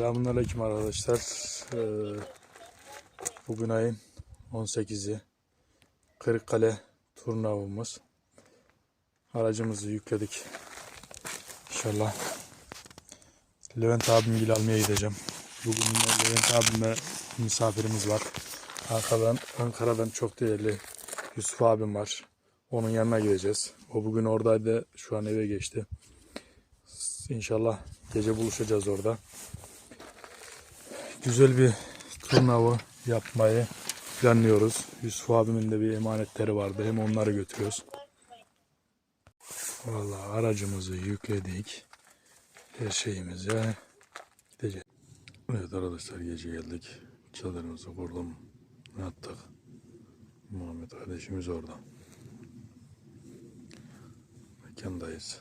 Selamünaleyküm arkadaşlar. Ee, bugün ayın 18'i. Kırıkkale turnavamız. Aracımızı yükledik. İnşallah Levent abimgil almaya gideceğim. Bugün Levent abime misafirimiz var. Ankara'dan, Ankara'dan çok değerli Yusuf abim var. Onun yanına gideceğiz. O bugün oradaydı. Şu an eve geçti. İnşallah gece buluşacağız orada. Güzel bir turnuva yapmayı planlıyoruz. Yusuf abimin de bir emanetleri vardı. Hem onları götürüyoruz. Vallahi aracımızı yükledik. Her şeyimize gideceğiz. Evet arkadaşlar gece geldik. Çadırımızı kurdum. Yattık. Muhammed kardeşimiz orada. Mekandayız.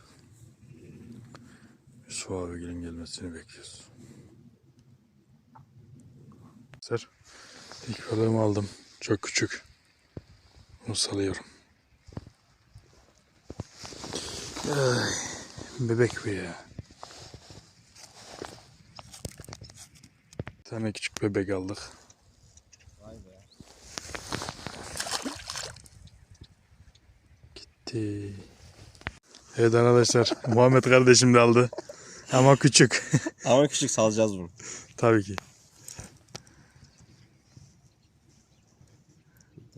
Yusuf abinin gelmesini bekliyoruz. Ser. İlk balığımı aldım. Çok küçük. Bunu salıyorum. Ay, bebek bu ya. Bir tane küçük bebek aldık. Vay be. Gitti. Evet arkadaşlar. Muhammed kardeşim de aldı. Ama küçük. Ama küçük salacağız bunu. Tabii ki.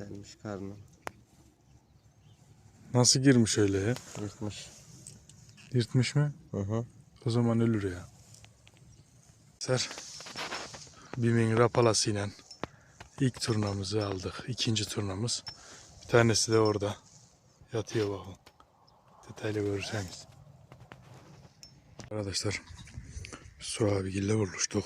Gelmiş karnı. Nasıl girmiş öyle ya? Yırtmış. Yırtmış mı? Hı hı. O zaman ölür ya. Ser. Bimin rapalasıyla ilk turnamızı aldık. İkinci turnamız. Bir tanesi de orada. Yatıyor bakın. Detaylı görürseniz. Arkadaşlar Su abigille buluştuk.